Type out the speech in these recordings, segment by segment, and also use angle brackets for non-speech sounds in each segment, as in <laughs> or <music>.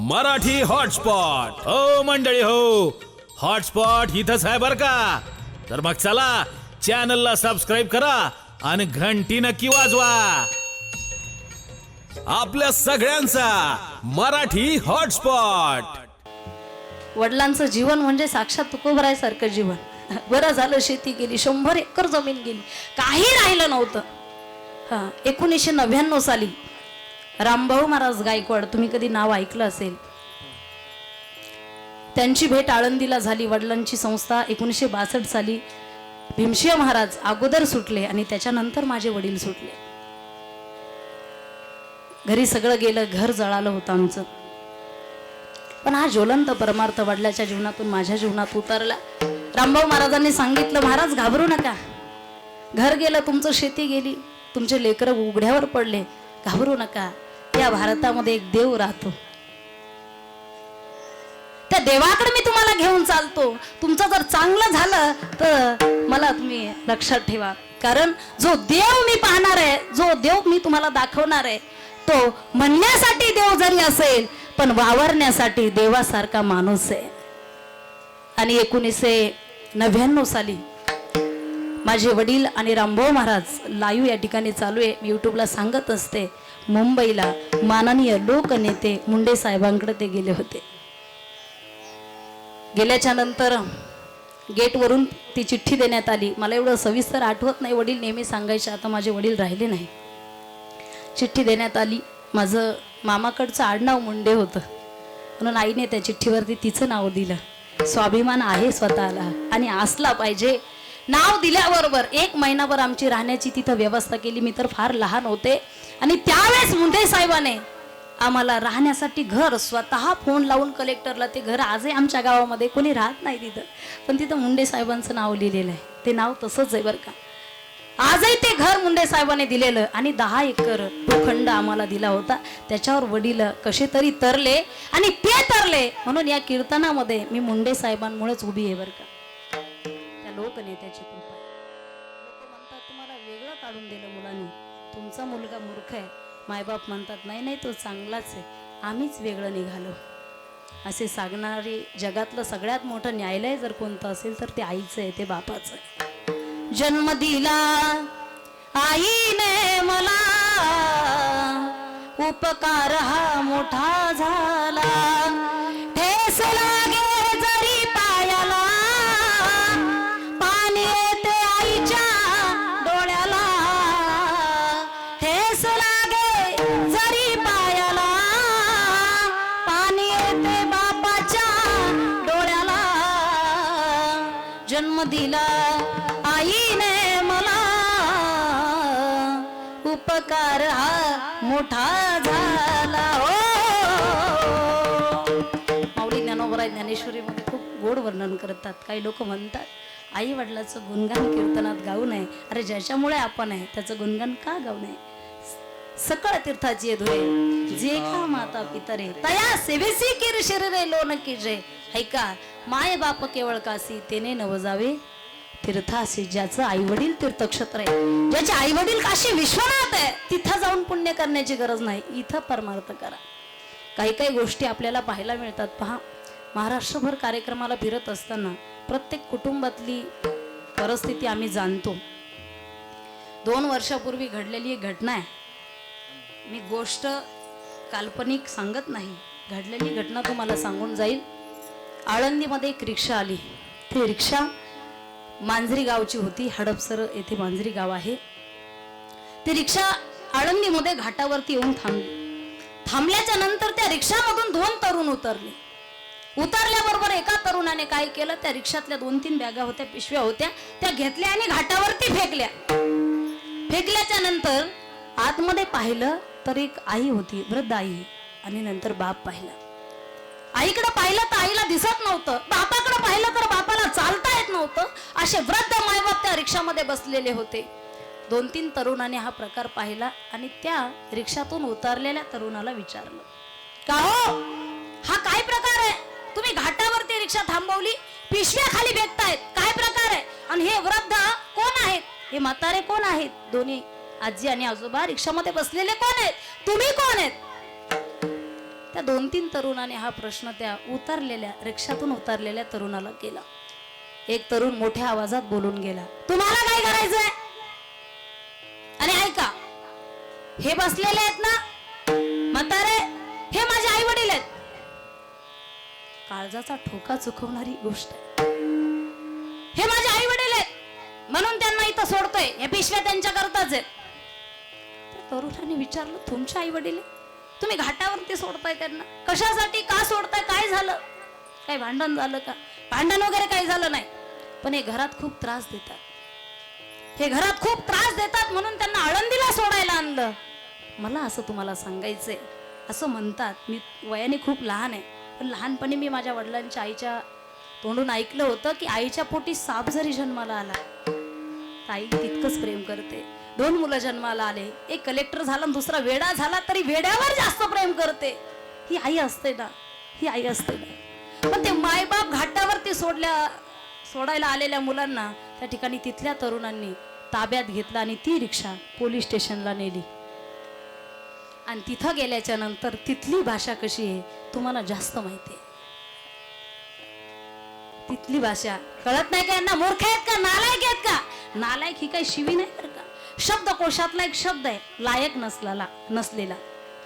Marathi hotspot. हो मंडळी हो. हॉटस्पॉट इथंच आहे बर का? तर मग चला चॅनलला सबस्क्राईब करा आणि घंटी नक्की वाजवा. आपल्या सगळ्यांचा मराठी हॉटस्पॉट. वडिलांचं जीवन म्हणजे साक्षात तुकोबरायसारखं जीवन. बरं झालं शेती गेली शंभर एकर जमीन गेली. काही राहिलं नव्हतं. हा एकोणीसशे नव्याण्णव साली रामभाऊ महाराज गायकवाड तुम्ही कधी नाव ऐकलं असेल? त्यांची भेट आळंदीला झाली. वडिलांची संस्था एकोणीसशे बासष्ट साली भीमशिया महाराज अगोदर सुटले आणि त्याच्यानंतर माझे वडील सुटले. घरी सगळं गेलं घर जळालं होतं आमचं. पण हा ज्वलंत परमार्थ वडिलाच्या जीवनातून माझ्या जीवनात उतरला. रामभाऊ महाराजांनी सांगितलं महाराज घाबरू नका. घर गेलं तुमचं शेती गेली. तुमचे लेकरं उघड्यावर पडले. घाबरू नका. त्या भारतामध्ये एक देव राहतो. त्या देवाकडे मी तुम्हाला घेऊन चालतो. तुमचं जर चांगलं झालं तर मला तुम्ही लक्षात ठेवा. कारण जो देव मी पाहणार आहे जो देव मी तुम्हाला दाखवणार आहे तो म्हणण्यासाठी देव जरी असेल पण वावरण्यासाठी देवासारखा माणूस आहे. आणि एकोणीसशे नव्याण्णव साली माझे वडील आणि रामभाऊ महाराज लाईव्ह या ठिकाणी चालू आहे. मी यूट्यूबला सांगत असते मुंबईला माननीय लोकनेते मुंडे साहेबांकडे ते गेले होते. गेल्याच्यानंतर गेटवरून ती चिठ्ठी देण्यात आली. मला एवढं सविस्तर आठवत नाही. वडील नेहमी सांगायचे आता माझे वडील राहिले नाही. चिठ्ठी देण्यात आली. माझं मामाकडचं आडनाव मुंडे होतं. म्हणून आईने त्या चिठ्ठीवरती तिचं नाव दिलं. स्वाभिमान आहे स्वतःला आणि असला पाहिजे नाव दिल्याबरोबर एक महिनाभर आमची राहण्याची तिथं व्यवस्था केली. मी तर फार लहान होते. आणि त्यावेळेस मुंडे साहेबाने आम्हाला राहण्यासाठी घर स्वतः फोन लावून कलेक्टरला ते घर आजही आमच्या गावामध्ये कोणी राहत नाही तिथं. पण तिथं मुंडे साहेबांचं नाव लिहिलेलं आहे. ते नाव तसंच आहे बरं का. आजही ते घर मुंडे साहेबांनी दिलेलं आणि दहा एकर भूखंड आम्हाला दिला होता. त्याच्यावर वडील कसे तरी तरले आणि ते तरले म्हणून या कीर्तनामध्ये मी मुंडे साहेबांमुळेच उभी आहे बरं का. त्या लोकनेत्याची कृपा लोक म्हणतात तुम्हाला वेगळं काढून दिलं मुलांनी. तुमचा मुलगा मूर्ख आहे. मायबाप म्हणतात नाही नाही तो चांगलाच आहे. आम्हीच वेगळं निघालो. असे सांगणारे जगातलं सगळ्यात मोठं न्यायालय जर कोणतं असेल तर ते आईचं आहे ते बापाचं आहे. जन्म दिला आईने मला. उपकार हा मोठा झाला. जन्म दिला आईने मला. उपकार हा मोठा झाला हो. माऊली ज्ञानोबराय ज्ञानेश्वरीमध्ये खूप गोड वर्णन करतात. काही लोक म्हणतात आई वडिलाचं गुणगान कीर्तनात गाऊ नये. अरे ज्याच्यामुळे आपण आहे त्याचं गुणगान का गाऊ नये? सकळ तीर्थाची धुळे. जे का माता पितरे तया सेवेसी किर शरीरे लोन की जय ऐका माय बाप केवळ कासी तेने नवजावे तीर्थासी ज्याचं आई वडील तीर्थक्षेत्र आहे. ज्याचे आई वडील काशी विश्वनाथ आहे तिथं जाऊन पुण्य करण्याची गरज नाही. इथं परमार्थ करा. काही काही गोष्टी आपल्याला पाहायला मिळतात. पहा महाराष्ट्रभर कार्यक्रमाला फिरत असताना प्रत्येक कुटुंबातली परिस्थिती आम्ही जाणतो. दोन वर्षापूर्वी घडलेली एक घटना आहे. मी गोष्ट काल्पनिक सांगत नाही. घडलेली घटना तुम्हाला सांगून जाईल. आळंदीमध्ये एक रिक्षा आली. ती रिक्षा मांजरी गावची होती. हडपसर येथे मांजरी गाव आहे. ती रिक्षा आळंदीमध्ये घाटावरती येऊन थांबली थांबल्याच्या नंतर त्या रिक्षामधून दोन तरुण उतरले. उतरल्याबरोबर एका तरुणाने काय केलं? त्या रिक्षातल्या दोन तीन बॅगा होत्या पिशव्या होत्या त्या घेतल्या आणि घाटावरती फेकल्या. फेकल्याच्या नंतर आतमध्ये पाहिलं तर एक आई होती वृद्ध आई आणि नंतर बाप पाहिला. आईकडे पाहिलं तर आईला दिसत नव्हतं. बापाकडे पाहिलं तर बापाला चालता येत नव्हतं. असे वृद्ध मायबाप त्या रिक्षामध्ये बसलेले होते. दोन तीन तरुणाने हा प्रकार पाहिला आणि त्या रिक्षातून उतरलेल्या तरुणाला विचारलं का हो? हा काय प्रकार आहे? तुम्ही घाटावरती रिक्षा थांबवली? पिशव्या खाली भेटतायत. काय प्रकार आहे? आणि हे वृद्ध कोण आहेत? हे म्हातारे कोण आहेत? दोन्ही आजी आणि आजोबा रिक्षामध्ये बसलेले कोण आहेत? तुम्ही कोण आहेत? त्या दोन तीन तरुणाने हा प्रश्न त्या उतरलेल्या रिक्षातून उतरलेल्या तरुणाला केला. एक तरुण मोठ्या आवाजात बोलून गेला तुम्हाला काय करायचंय? आणि ऐका हे बसलेले आहेत ना म्हातारे हे माझे आई वडील आहेत. काळजाचा ठोका चुकवणारी गोष्ट हे माझे आई वडील आहेत म्हणून त्यांना इथं सोडतोय हे पिशव्या त्यांच्या करताच आहेत तरुणाने विचारलं तुमच्या आई वडील तुम्ही घाटावरती सोडताय त्यांना. कशासाठी का सोडताय? काय झालं? काय भांडण झालं का? भांडण वगैरे काही झालं नाही. पण हे घरात खूप त्रास देतात. हे घरात खूप त्रास देतात म्हणून त्यांना आळंदीला सोडायला आणलं. मला असं तुम्हाला सांगायचंय. असं म्हणतात. मी वयाने खूप लहान आहे. पण लहानपणी मी माझ्या वडिलांच्या आईच्या तोंडून ऐकलं होतं की आईच्या पोटी साप जरी जन्माला आला आई तितकंच प्रेम करते. दोन मुलं जन्माला आले. एक कलेक्टर झाला आणि दुसरा वेडा झाला तरी वेड्यावर जास्त प्रेम करते. ही आई असते ना ही आई असते ना. पण ते मायबाप घाटावरती सोडल्या सोडायला आलेल्या मुलांना त्या ठिकाणी तिथल्या तरुणांनी ताब्यात घेतलं आणि ती रिक्षा पोलीस स्टेशनला नेली. आणि तिथं गेल्याच्यानंतर तिथली भाषा कशी आहे तुम्हाला जास्त माहिती आहे. तिथली भाषा कळत नाही का यांना? मूर्ख आहेत का? नालायक आहेत का? नालायक ही काही शिवी नाही बरं का? शब्दकोशातला एक शब्द आहे लायक नसलेला नसलेला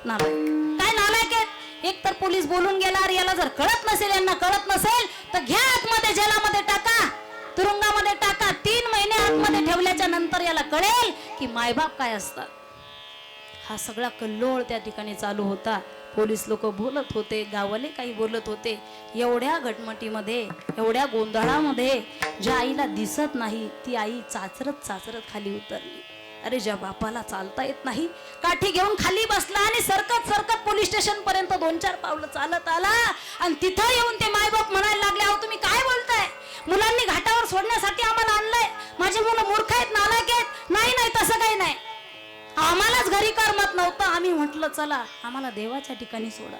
नालायक. काय नालायक आहे? एक तर पोलीस बोलून गेला अरे याला जर कळत नसेल यांना कळत नसेल तर घ्या आतमध्ये जेलामध्ये टाका. तुरुंगामध्ये टाका. तीन महिने आतमध्ये ठेवल्याच्या नंतर याला कळेल की मायबाप काय असतात. हा सगळा कल्लोळ त्या ठिकाणी चालू होता. पोलीस लोक बोलत होते गावाले काही बोलत होते. एवढ्या घटमटीमध्ये एवढ्या गोंधळामध्ये ज्या आईला दिसत नाही ती आई चाचरत चाचरत खाली उतरली. अरे ज्या बापाला चालता येत नाही काठी घेऊन खाली बसला आणि सरकत सरकत पोलीस स्टेशन पर्यंत दोन चार पावलं चालत आला. आणि तिथं येऊन ते मायबाप म्हणायला लागले अहो तुम्ही काय बोलताय? मुलांनी घाटावर सोडण्यासाठी आम्हाला आणलंय. माझी मुलं मूर्ख आहेत नालायक आहेत. नाही नाही तसं काही नाही. आम्हालाच घरी करमत नव्हतं. आम्ही म्हटलं चला आम्हाला देवाच्या ठिकाणी सोडा.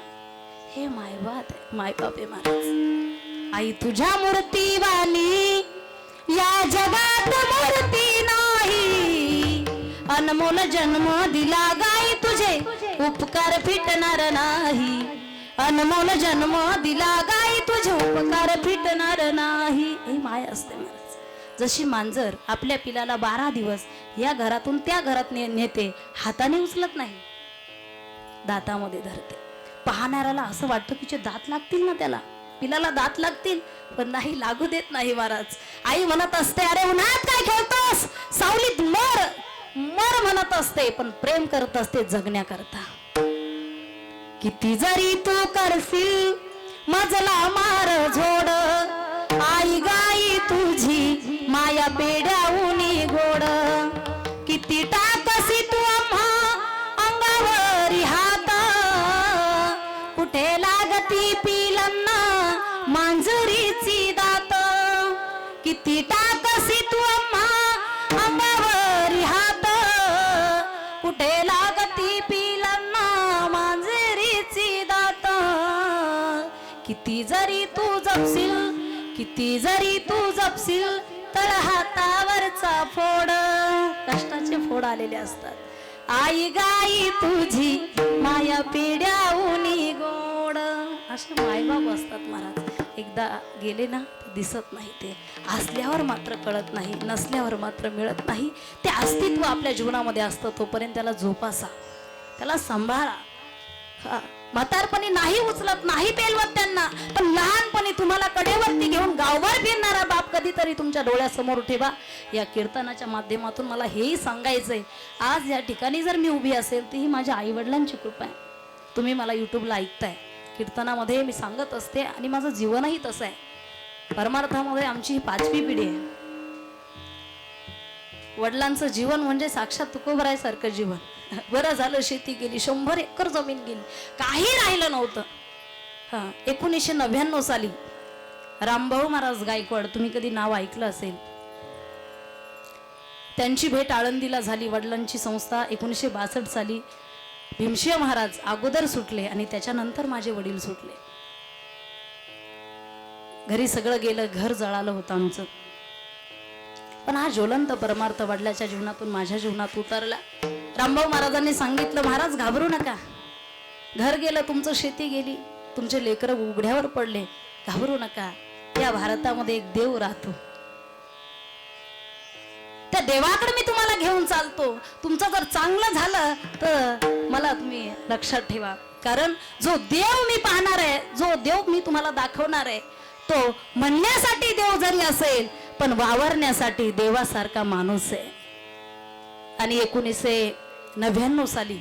हे मायबाप आहे. मायबाप आहे महाराज. आई तुझ्या मूर्ती वाली या जगात मूर्ती नाही. अनमोल जन्म दिला गाई तुझे. उपकार फिटणार नाही. अनमोल जन्म दिला गाई तुझे. उपकार फिटणार नाही. हे माय असते महाराज जशी मांजर आपल्या पिलाला बारा दिवस या घरातून त्या घरात नेते हाताने उचलत नाही. दातामध्ये धरते. पाहणाऱ्याला असं वाटतं की दात लागतील ना त्याला. पिलाला दात लागतील पण नाही लागू देत नाही महाराज. आई म्हणत असते अरे उन्हात काय खेळतोस? सावलीत मर. मर म्हणत असते पण प्रेम करत असते जगण्याकरता. किती जरी तू करशील मजला मार झोड आई गाई तुझी माया पेड्याहून गोड. किती टाकसी तू आम्हा अंगावरी हात कुठे लागती ती जरी तू जपशील तर हातावरचा फोड कष्टाचे फोड आलेले असतात. आई गाई तुझी माया पिढ्या उनी गोड. असे मायबाप असतात महाराज. एकदा गेले ना दिसत नाही ते. असल्यावर मात्र कळत नाही नसल्यावर मात्र मिळत नाही. ते अस्तित्व आपल्या जीवनामध्ये असतं तोपर्यंत त्याला जोपासा. त्याला सांभाळा. हा. म्हातारपणी नाही उचलत नाही पेलवत त्यांना पण लहानपणी तुम्हाला कडेवरती घेऊन गावभर फिरणारा बाप कधीतरी तुमच्या डोळ्यासमोर ठेवा. या कीर्तनाच्या माध्यमातून मला हेही सांगायचंय. आज या ठिकाणी जर मी उभी असेल तर ही माझ्या आई वडिलांची कृपा आहे. तुम्ही मला यूट्यूबला ऐकताय. कीर्तनामध्ये मी सांगत असते आणि माझं जीवनही तसं आहे. परमार्थामध्ये आमची ही पाचवी पिढी आहे. वडिलांचं जीवन म्हणजे साक्षात तुकोबरायसारखं जीवन. बरं झालं शेती गेली शंभर एकर जमीन गेली. काही राहिलं नव्हतं. हां एकोणीसशे नव्याण्णव साली रामभाऊ महाराज गायकवाड तुम्ही कधी नाव ऐकलं असेल? त्यांची भेट आळंदीला झाली. वडिलांची संस्था एकोणीसशे बासष्ट साली भीमशिया महाराज अगोदर सुटले आणि त्याच्यानंतर माझे वडील सुटले. घरी सगळं गेलं घर जळालं होतं आमचं. पण हा ज्वलंत परमार्थ वडिलाच्या जीवनातून माझ्या जीवनात उतरला. रामभाऊ महाराजांनी सांगितलं महाराज घाबरू नका. घर गेलं तुमचं शेती गेली. तुमचे लेकरं उघड्यावर पडले. घाबरू नका. या भारतामध्ये एक देव राहतो. त्या देवाकडे मी तुम्हाला घेऊन चालतो. तुमचं जर चांगलं झालं तर मला तुम्ही लक्षात ठेवा. कारण जो देव मी पाहणार आहे जो देव मी तुम्हाला दाखवणार आहे तो म्हणण्यासाठी देव जरी असेल पण वावरण्यासाठी देवासारखा माणूस आहे. आणि एकोणीसशे नव्याण्णव साली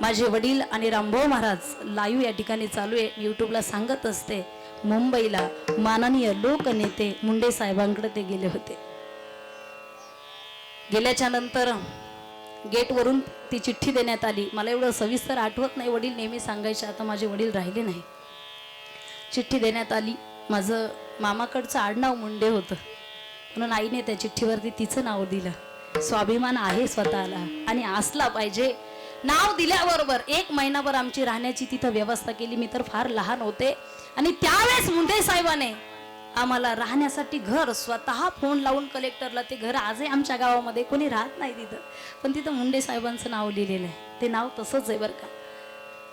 माझे वडील आणि रामभाऊ महाराज लाईव्ह या ठिकाणी चालू आहे. यूट्यूबला सांगत असते मुंबईला माननीय लोकनेते मुंडे साहेबांकडे ते गेले होते. गेल्याच्यानंतर गेटवरून ती चिठ्ठी देण्यात आली. मला एवढं सविस्तर आठवत नाही वडील नेहमी सांगायचे आता माझे वडील राहिले नाही. चिठ्ठी देण्यात आली. माझं मामाकडचं आडनाव मुंडे होतं. म्हणून आईने त्या चिठ्ठीवरती तिचं नाव दिलं. स्वाभिमान आहे स्वतःला. आणि असला पाहिजे. नाव दिल्याबरोबर एक महिनाभर आमची राहण्याची तिथं व्यवस्था केली. मी तर फार लहान होते. आणि त्यावेळेस मुंडे साहेबाने आम्हाला राहण्यासाठी घर स्वतः फोन लावून कलेक्टरला ते घर आजही आमच्या गावामध्ये कोणी राहत नाही तिथं. पण तिथं मुंडे साहेबांचं नाव लिहिलेलं आहे. ते नाव तसंच आहे बरं का.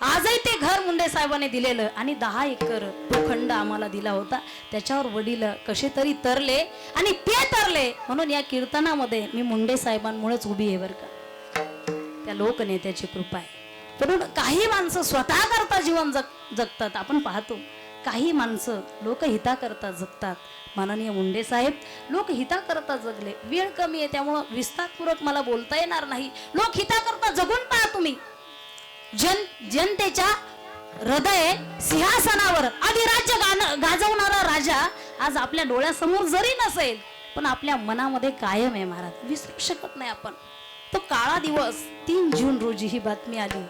आजही ते घर मुंडे साहेबांनी दिलेलं आणि दहा एकर भूखंड आम्हाला दिला होता. त्याच्यावर वडील कसे तरी तरले आणि ते तरले म्हणून या कीर्तनामध्ये मी मुंडे साहेबांमुळेच उभी आहे बरं का. त्या लोकनेत्याची कृपा आहे. म्हणून काही माणसं स्वतः करता जीवन जग जगतात. आपण पाहतो काही माणसं लोकहिताकरता जगतात. माननीय मुंडे साहेब लोकहिताकरता जगले. वेळ कमी आहे त्यामुळं विस्तारपूर्वक मला बोलता येणार नाही. लोकहिताकरता जगून पहा तुम्ही. जन जनतेच्या हृदय सिंहासनावर अधिराज्य गाण गाजवणारा राजा आज आपल्या डोळ्यासमोर जरी नसेल पण आपल्या मनामध्ये कायम आहे महाराज. विसरू शकत नाही आपण. तो काळा दिवस तीन जून रोजी ही बातमी आली.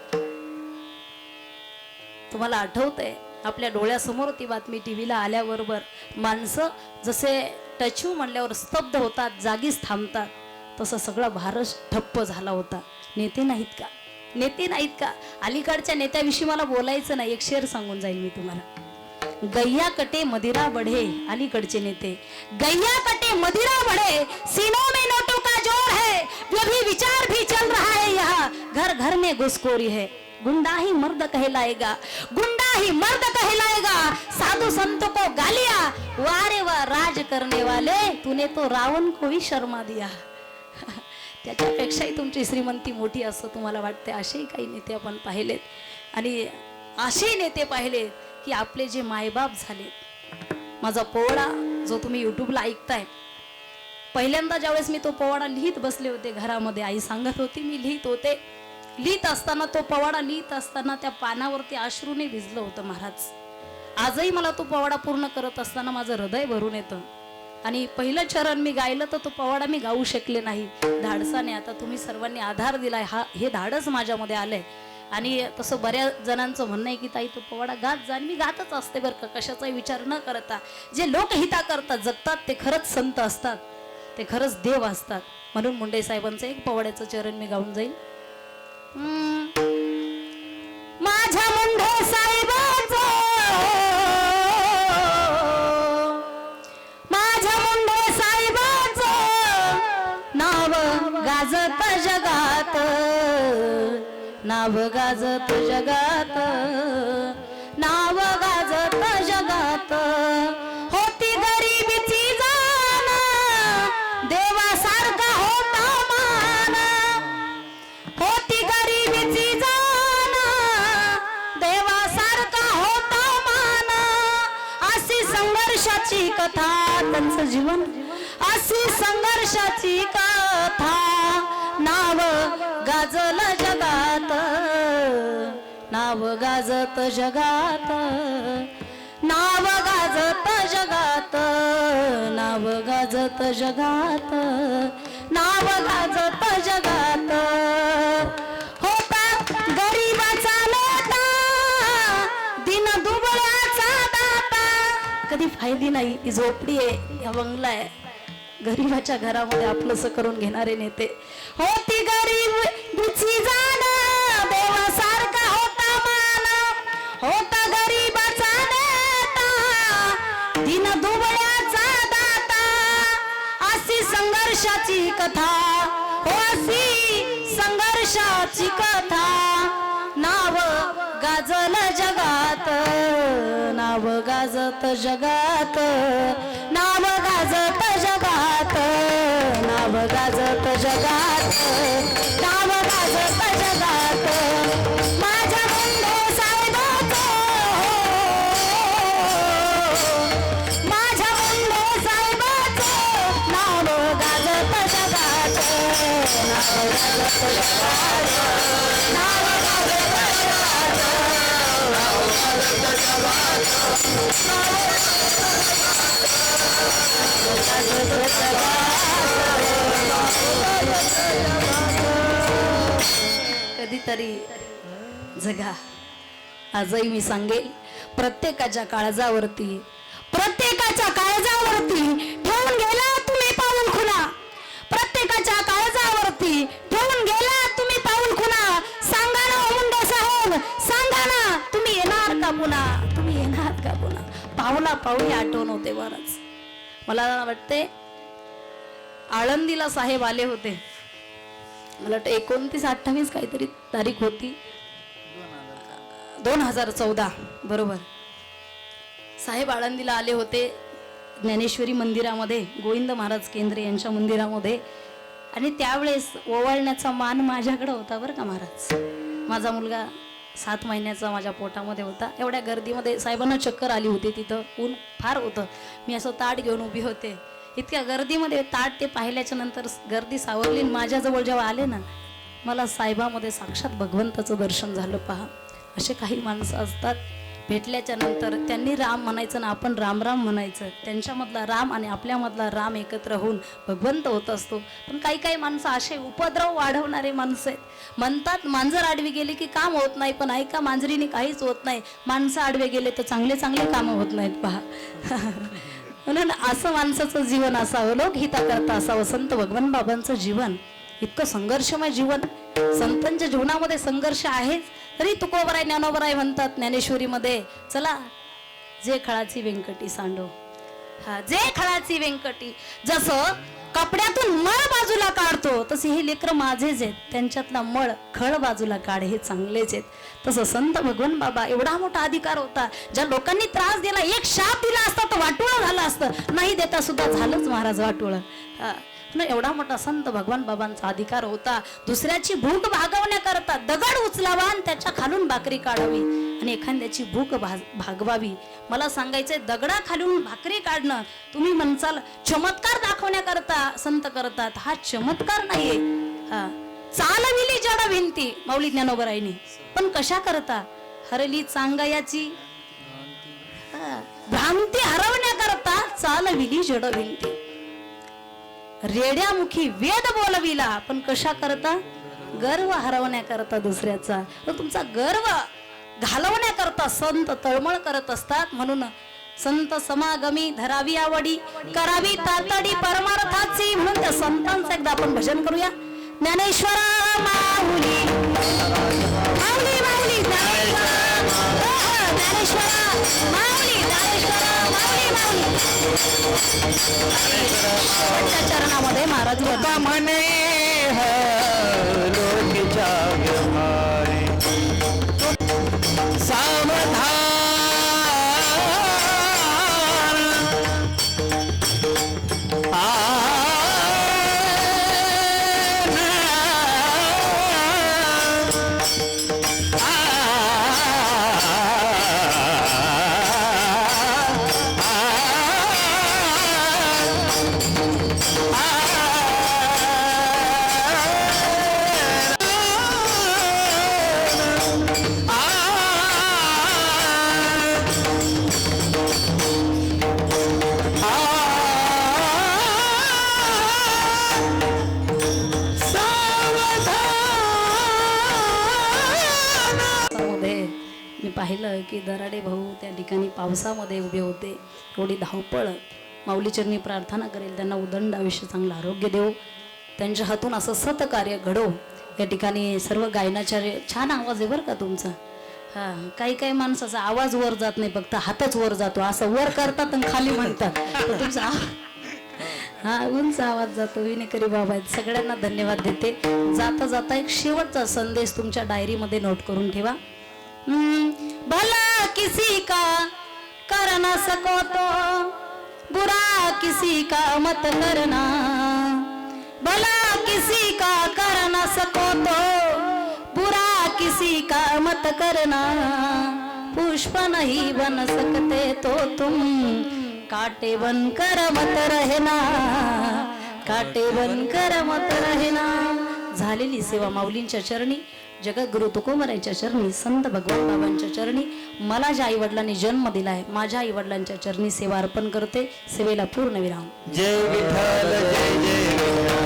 तुम्हाला आठवतंय आपल्या डोळ्यासमोर ती बातमी टीव्हीला आल्याबरोबर माणसं जसे टचू म्हणल्यावर स्तब्ध होतात जागीच थांबतात तसं सगळा भारत ठप्प झाला होता. नेते नाहीत का? नेते नाहीत का? अलीकडच्या नेत्याविषयी मला बोलायचं नाही. एक शेर सांगून जाईल मी तुम्हाला. गैया कटे मदिरा बढे अलीकडचे नेते. गैया कटे मदिरा बढे सीनों में नोटों का जोर है जो भी विचार भी चल रहा है यहाँ। घर घर में घुसखोरी है। गुंडा ही मर्द कहलाएगा। गुंडा ही मर्द कहलाएगा। साधु संतों को गालिया। वारे वा राज करने वाले तूने तो रावण को ही शर्मा दिया। त्याच्यापेक्षाही तुमची श्रीमंती मोठी असं तुम्हाला वाटते असेही काही नेते आपण पाहिलेत. आणि असेही नेते पाहिलेत की आपले जे मायबाप झालेत. माझा पोवाडा जो तुम्ही युट्यूबला ऐकताय. पहिल्यांदा ज्यावेळेस मी तो पोवाडा लिहित बसले होते घरामध्ये आई सांगत होती मी लिहित होते. लिहित असताना तो पोवाडा लिहित असताना त्या पानावरती अश्रूने भिजलं होतं महाराज. आजही मला तो पोवाडा पूर्ण करत असताना माझं हृदय भरून येतं. आणि पहिलं चरण मी गायलं तर तो पोवाडा मी गाऊ शकले नाही. धाडसाने आता तुम्ही सर्वांनी आधार दिलाय. हा हे धाडस माझ्यामध्ये आलंय. आणि तसं बऱ्याच जणांचं म्हणणं आहे की ताई तो पोवाडा गात जा आणि मी गातच असते बरं का. कशाचाही विचार न करता. जे लोकहिता करतात जगतात ते खरंच संत असतात. ते खरंच देव असतात. म्हणून मुंडे साहेबांचं एक पवाड्याचं चरण मी गाऊन जाईल हम्म. माझ्या मुंडे नाव गाजत जगात नाव गाजत जगात. होती गरीबीची जाण देवासारखा होता मान. होती गरीबीची जाण देवासारखा होता मान. अशी संघर्षाची कथा त्यांचं जीवन. अशी संघर्षाची कथा नाव गाजल जगात नाव गाजत जगात नाव गाजत जगात नाव गाजत जगात नाव गाजत जगात. होता गरीबाचा नेता दिन दुबळ्याचा दाता. कधी फायदी नाही ही झोपडी आहे या बंगला आहे. गरीबाच्या घरामध्ये आपलंसं करून घेणारे नेते. होती गरीब जाण देवासारखा होता मान होता गरीबाचा नेता. दिन दुबळ्याचा दाता. अशी संघर्षाची कथा. हो अशी संघर्षाची कथा. नाव गाजल जगात नाव गाजत जगात नाव गाजत जगात नाव गाजत जगात नाव गाजत जगात. माझ्या मुंडे साहेबात माझ्या मुंडे साहेबात नाव गाजत जगात नाव गाजत जगात. कधीतरी जगा. आजही मी सांगेल प्रत्येकाच्या काळजावरती प्रत्येकाच्या काळजावरती ठेवून गेला तुम्ही पाऊल खुना प्रत्येकाच्या काळजावरती ठेवून गेला तुम्ही पाऊल खुना सांगा ना मुंडे साहेब सांगा ना तुम्ही येणार का पुन्हा? तुम्ही का पावला पाऊली आठवण होते बरंच. मला वाटते आळंदीला साहेब आले होते. मला वाटतं एकोणतीस अठ्ठावीस काहीतरी तारीख होती. दोन हजार चौदा बरोबर. साहेब आळंदीला आले होते ज्ञानेश्वरी मंदिरामध्ये गोविंद महाराज केंद्रे यांच्या मंदिरामध्ये. आणि त्यावेळेस ओवाळण्याचा मान माझ्याकडे होता बरं का महाराज. माझा मुलगा सात महिन्याचा माझ्या पोटामध्ये होता. एवढ्या गर्दीमध्ये साहेबांना चक्कर आली होती तिथं. ऊन फार होतं. मी असं ताट घेऊन उभी होते. इतक्या गर्दीमध्ये ताट ते पाहिल्याच्या नंतर गर्दी सावरली माझ्याजवळ जेव्हा आले ना मला साहेबामध्ये साक्षात भगवंताचं दर्शन झालं पहा. असे काही माणसं असतात. भेटल्याच्या नंतर त्यांनी राम म्हणायचं ना आपण राम राम म्हणायचं. त्यांच्यामधला राम आणि आपल्यामधला राम एकत्र होऊन भगवंत होत असतो. पण काही काही माणसं असे उपद्रव वाढवणारे माणसं आहेत. म्हणतात मांजर आडवी गेली की काम होत नाही पण ऐका मांजरीने काहीच होत नाही. माणसं आडवे गेले तर चांगले चांगले कामं होत नाहीत पहा. <laughs> म्हणून असं माणसाचं जीवन असावं लोकहिता करता असावं संत भगवान बाबांचं जीवन. इतकं संघर्षमय जीवन. संतांच्या जीवनामध्ये संघर्ष आहेच. तरी तुकोबराय ज्ञानोबराय म्हणतात ज्ञानेश्वरीमध्ये चला जे खळाची व्यंकटी सांडो. हा जे खळाची व्यंकटी जसं कपड्यातून मळ बाजूला काढतो तसे हे लेकर माझेच आहेत. त्यांच्यातला मळ खळ बाजूला काढ हे चांगलेच आहेत. तसं संत भगवान बाबा एवढा मोठा अधिकार होता ज्या लोकांनी त्रास दिला एक शाप दिला असता तर वाटोळं झालं असतं. नाही देता सुद्धा झालंच महाराज वाटोळं. हा. न एवढा मोठा संत भगवान बाबांचा अधिकार होता. दुसऱ्याची भूक भागवण्याकरता दगड उचलावा आणि त्याच्या खालून भाकरी काढावी आणि एखाद्याची भूक भागवावी. मला सांगायचंय दगडा खालून भाकरी काढणं तुम्ही म्हणसाल चमत्कार दाखवण्याकरता संत करतात. हा चमत्कार नाहीये. हा. चालविली जडा भिंती माऊली ज्ञानोबराईने पण कशा करता? हरली चांगयाची. भ्रांती हरवण्याकरता चालविली जड भिंती रेड्यामुखी वेद बोलविला. पण कशा करता? गर्व हरवण्याकरता दुसऱ्याचा. तर तुमचा गर्व घालवण्याकरता संत तळमळ करत असतात. म्हणून संत समागमी धरावी आवडी करावी तातडी परमार्थाची. म्हणून त्या संतांचं एकदा आपण भजन करूया. ज्ञानेश्वरा माऊली. माऊली माऊली. ज्ञानेश्वरा हो, हो, माऊली. चरणामध्ये महाराज म्हणे लोक जाग पावसामध्ये उभे होते. एवढी धावपळ. माऊलीचरणी प्रार्थना करेल. त्यांना उदंड आयुष्य चांगलं आरोग्य देऊ. त्यांच्या हातून असं सतकार्य घडो. या ठिकाणी सर्व गायनाचार्य छान आवाज आहे बरं का तुमचा. हा काही काही माणसाचा आवाज वर जात नाही. फक्त हातच वर जातो. असं वर करतात आणि खाली म्हणतात. तुमचा हा उंच आवाज जातो. विनेकरी बाबा आहेत. सगळ्यांना धन्यवाद देते. जाता जाता एक शेवटचा संदेश तुमच्या डायरीमध्ये नोट करून ठेवा. हम्म, भला किसी का कर न सको तो. बुरा किसी का मत करना. भला किसी का कर न सको तो. बुरा किसी का मत करना. पुष्प नहीं बन सकते तो तुम काटे बन कर मत रहना. काटे बन कर मत रहना. झालेली सेवा माऊलींच्या चरणी जगद्गुरु तुकोमरांच्या चरणी संत भगवान बाबांच्या चरणी मला ज्या आई वडिलांनी जन्म दिलाय माझ्या आई वडिलांच्या चरणी सेवा अर्पण करते. सेवेला पूर्ण विराम. जय विठ्ठल जय जय